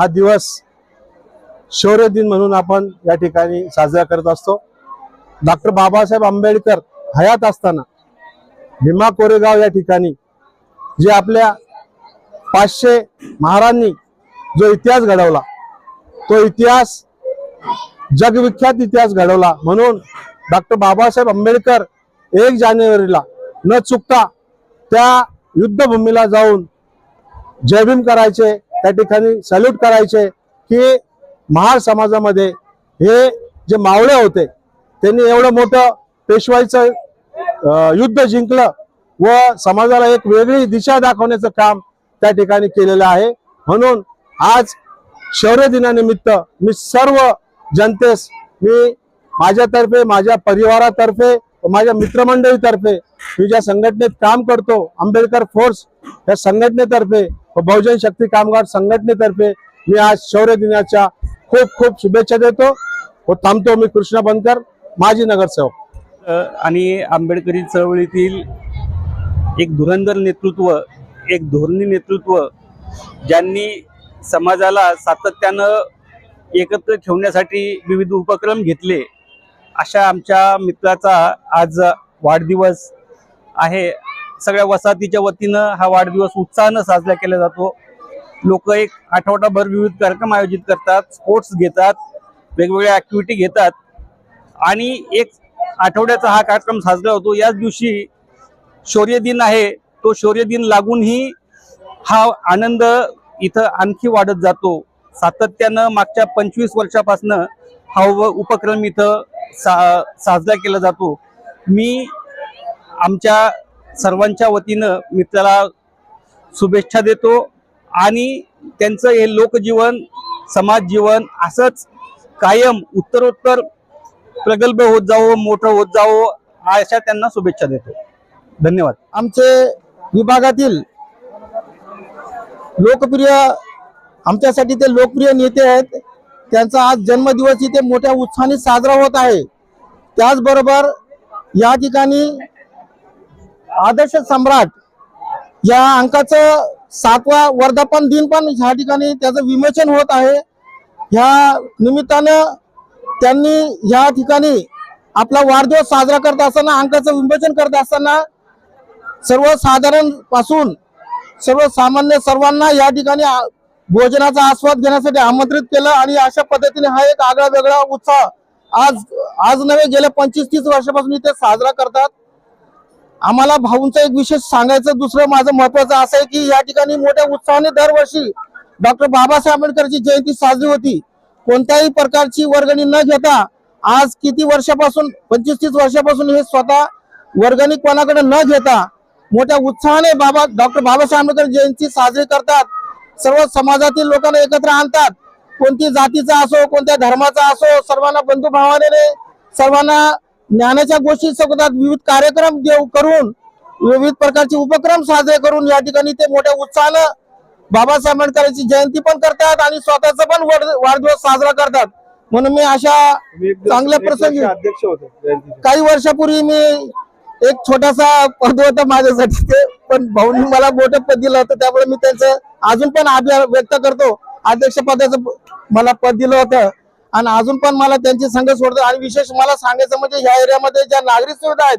हा दिवस शौर्य दिन म्हणून आपण या ठिकाणी साजरा करत असतो. डॉक्टर बाबासाहेब आंबेडकर हयात असताना भीमा कोरेगाव या ठिकाणी जे आपल्या पाचशे महारांनी जो इतिहास घडवला तो इतिहास जगविख्यात इतिहास घडवला म्हणून डॉक्टर बाबासाहेब आंबेडकर एक जानेवारीला न चुकता त्या युद्धभूमीला जाऊन जयभीम करायचे त्या ठिकाणी सल्यूट करायचे की महार समाजामध्ये हे जे मावळे होते त्यांनी एवढं मोठं पेशवाईचं युद्ध जिंकलं व समाजाला एक वेगळी दिशा दाखवण्याचं काम त्या ठिकाणी केलेलं आहे. म्हणून आज शौर्य दिनानिमित्त मी सर्व जनतेस मी माझ्यातर्फे माझ्या परिवारातर्फे माझ्या मित्रमंडळीतर्फे मी ज्या संघटनेत काम करतो आंबेडकर फोर्स या संघटनेतर्फे व बहुजन शक्ती कामगार संघटनेतर्फे मी आज शौर्य दिनाच्या खूप खूप शुभेच्छा देतो. व थांबतो मी कृष्णा बनकर माजी नगरसेवक. आणि आंबेडकरी चळवळीतील एक धुरंधर नेतृत्व एक धोरणी नेतृत्व ज्यांनी समाजाला सातत्यानं एकत्र ठेवण्यासाठी विविध उपक्रम घेतले अशा आमच्या मित्राचा आज वाढदिवस आहे. सगळ्या वसाहतीच्या वतीनं हा वाढदिवस उत्साहानं साजरा केला जातो. लोक एक आठवडाभर विविध कार्यक्रम आयोजित करतात स्पोर्ट्स घेतात वेगवेगळ्या ऍक्टिव्हिटी घेतात. आणि एक आठवड्याचा हा कार्यक्रम साजरा होतो. याच दिवशी शौर्य दिन आहे. तो शौर्य दिन लागूनही हा आनंद इथं आणखी वाढत जातो. सातत्यानं मागच्या पंचवीस वर्षापासनं हा उपक्रम इथं सा साजरा केला जातो. मी आमच्या सर्वांच्या वतीनं मित्राला शुभेच्छा देतो आणि त्यांचं हे लोकजीवन समाज जीवन असंच कायम उत्तरोत्तर प्रगल्भ होत जावं मोठं होत जावं अशा त्यांना शुभेच्छा देतो. धन्यवाद. आमचे विभागातील लोकप्रिय आमच्यासाठी ते लोकप्रिय नेते आहेत. त्यांचा आज जन्मदिवस इथे मोठ्या उत्साहाने साजरा होत आहे. त्याचबरोबर या ठिकाणी आदर्श सम्राट या अंकाचं सातवा वर्धापन दिन पण ह्या ठिकाणी त्याचं विमोचन होत आहे. ह्या निमित्तानं त्यांनी ह्या ठिकाणी आपला वाढदिवस साजरा करत असताना अंकाचं विमोचन करत असताना सर्वसाधारणपासून सर्वसामान्य सर्वांना या ठिकाणी भोजनाचा आस्वाद घेण्यासाठी आमंत्रित केलं आणि अशा पद्धतीने हा एक आगळा वेगळा उत्साह आज आज नव्हे गेल्या पंचवीस तीस वर्षापासून इथे साजरा करतात. आम्हाला भाऊंचं एक विशेष सांगायचं दुसरं माझं महत्वाचं असं आहे की या ठिकाणी मोठ्या उत्साहाने दरवर्षी डॉक्टर बाबासाहेब आंबेडकरची जयंती साजरी होती. कोणत्याही प्रकारची वर्गणी न घेता आज किती वर्षापासून पंचवीस तीस वर्षापासून हे स्वतः वर्गणी कोणाकडे न घेता मोठ्या उत्साहाने बाबा डॉक्टर बाबासाहेब आंबेडकर जयंती साजरी करतात. सर्व समाजातील लोकांना एकत्र आणतात. कोणती जातीचा असो कोणत्या धर्माचा असो सर्वांना बंधुभावाने सर्वांना ज्ञानाच्या गोष्टी शिकवतात विविध कार्यक्रम देव करून विविध प्रकारचे उपक्रम साजरे करून या ठिकाणी ते मोठ्या उत्साहानं बाबासाहेब आंबेडकरांची जयंती पण करतात आणि स्वतःचा पण वाढ- वाढदिवस साजरा करतात. म्हणून मी अशा चांगल्या प्रसंगी काही वर्षापूर्वी मी एक छोटासा पद होता माझ्यासाठी ते पण भाऊनी मला मोठं पद दिलं होतं त्यामुळे मी त्यांचं अजून पण आभार व्यक्त करतो. अध्यक्ष पदाचं मला पद दिलं होतं. आणि अजून पण मला त्यांची संघ सोडतो. आणि विशेष मला सांगायचं म्हणजे ह्या एरियामध्ये ज्या नागरिक सुविधा आहेत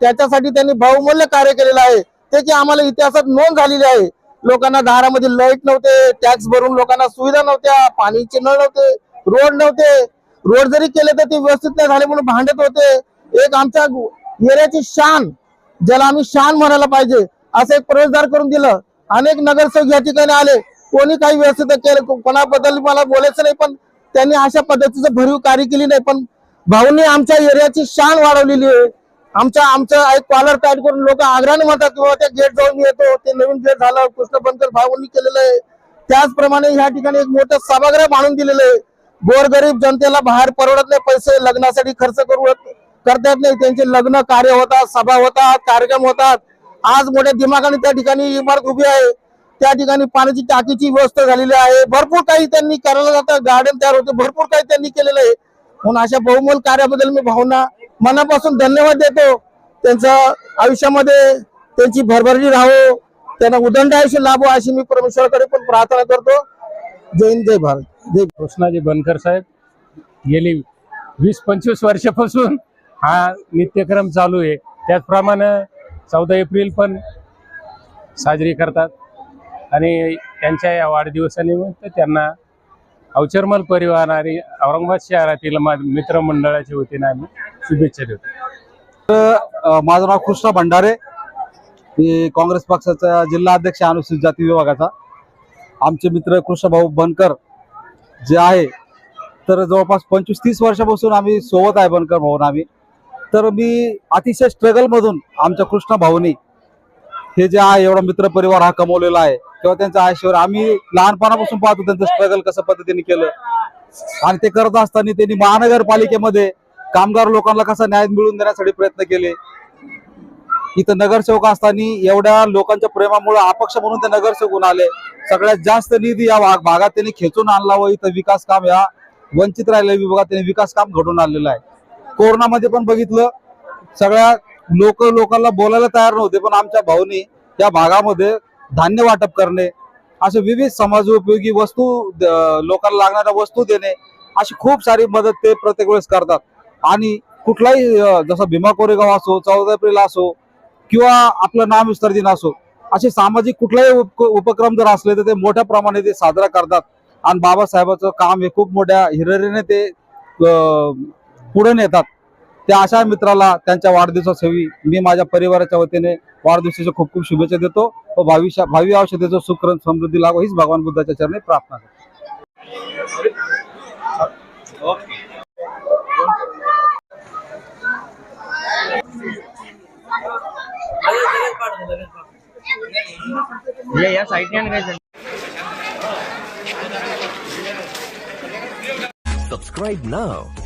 त्याच्यासाठी त्यांनी बहुमूल्य कार्य केलेलं आहे. त्याची आम्हाला इतिहासात नोंद झालेली आहे. लोकांना दारामध्ये लाइट नव्हते टॅक्स भरून लोकांना सुविधा नव्हत्या पाणीचे नळ नव्हते रोड नव्हते. रोड जरी केले तर ते व्यवस्थित नाही झाले म्हणून भांडत होते. एक आमच्या येण्याची शान ज्याला आम्ही शान म्हणायला पाहिजे असं एक प्रवेशद्वार करून दिलं. अनेक नगरसेवक या ठिकाणी आले. कोणी काही व्यवस्थित केलं कोणाबद्दल मला बोलायचं नाही पण त्यांनी अशा पद्धतीचं भरीव कार्य केली नाही. पण भाऊंनी आमच्या एरियाची शान वाढवलेली आहे. आमच्या आमचं एक कॉलर टाईट करून लोक आग्रहाने म्हणतात की बाबा त्या गेट जाऊन येतो. ते नवीन गेट झालं कृष्ण बनकर भाऊंनी केलेलं आहे. त्याचप्रमाणे ह्या ठिकाणी एक मोठं सभागृह बांधून दिलेलं आहे. गोरगरीब जनतेला बाहेर परवडत नाही पैसे लग्नासाठी खर्च करू करतात नाही. त्यांचे लग्न कार्य होतात सभा होतात कार्यक्रम होतात. आज मोठ्या दिमागाने त्या ठिकाणी इमारत उभी आहे. त्या ठिकाणी पाण्याची टाकीची व्यवस्था झालेली आहे. भरपूर काही त्यांनी करायला जातं गार्डन तयार होते. भरपूर काही त्यांनी केलेलं आहे. म्हणून अशा बहुमोल कार्याबद्दल मी भावना मनापासून धन्यवाद देतो. त्यांचं आयुष्यामध्ये त्यांची भरभरली राहो. त्यांना उदंड आयुष्य लाभो अशी मी परमेश्वराकडे पण प्रार्थना करतो. जय हिंद जय भारत. जय कृष्णाजी बनकर साहेब गेली वीस पंचवीस वर्षापासून हा नित्यक्रम चालू आहे. त्याचप्रमाणे चौदा एप्रिल पण साजरी करतात. आणि त्यांच्या या वाढदिवसानिमित्त त्यांना अवचरमल परिवार आणि औरंगाबाद शहरातील मित्रमंडळाच्या वतीने आम्ही शुभेच्छा देतो. तर माझं नाव कृष्णा भंडारे. मी काँग्रेस पक्षाचा जिल्हा अध्यक्ष अनुसूचित जाती विभागाचा. आमचे मित्र कृष्णभाऊ बनकर जे आहे तर जवळपास पंचवीस तीस वर्षापासून आम्ही सोबत आहे बनकर भाऊन आम्ही. तर मी अतिशय स्ट्रगलमधून आमच्या कृष्णा भाऊनी हे जे आहे एवढा मित्र परिवार हा कमवलेला आहे. किंवा त्यांचा आयुष्यावर आम्ही लहानपणापासून पाहतो त्यांचं स्ट्रगल कसं पद्धतीने केलं. आणि ते करत असताना त्यांनी महानगरपालिकेमध्ये कामगार लोकांना कसा न्याय मिळवून देण्यासाठी प्रयत्न केले. इथं नगरसेवक असताना एवढ्या लोकांच्या प्रेमामुळे अपक्ष म्हणून ते नगरसेवक आले. सगळ्यात जास्त निधी या भाग- भागात त्यांनी खेचून आणला व इथं विकास काम या वंचित राहिलेल्या विभागात त्यांनी विकास काम घडून आणलेलं आहे. कोरोनामध्ये पण बघितलं. सगळ्या लोक लोकांना बोलायला तयार नव्हते पण आमच्या भाऊनी या भागामध्ये धान्य वाटप करणे असे विविध समाजोपयोगी वस्तू लोकांना लागणाऱ्या वस्तू देणे अशी खूप सारी मदत ते प्रत्येक वेळेस करतात. आणि कुठलाही जसं जसा भीमा कोरेगाव असो चौदा एप्रिल असो किंवा आपलं नाम विस्तार दिन असो असे सामाजिक कुठलाही उप उपक्रम जर असले तर ते मोठ्या प्रमाणे ते साजरा करतात. आणि बाबासाहेबाचं काम हे खूप मोठ्या हिररीने ते पुढे नेतात. त्या अशा मित्राला त्यांच्या वाढदिवसासेवी मी माझ्या परिवाराच्या वतीने वाढदिवसाच्या खूप खूप शुभेच्छा देतो व भविष्य भावी औषधाचं सुख समृद्धी लागो हीच भगवान बुद्धाच्या चरणी प्रार्थना करतो. Subscribe now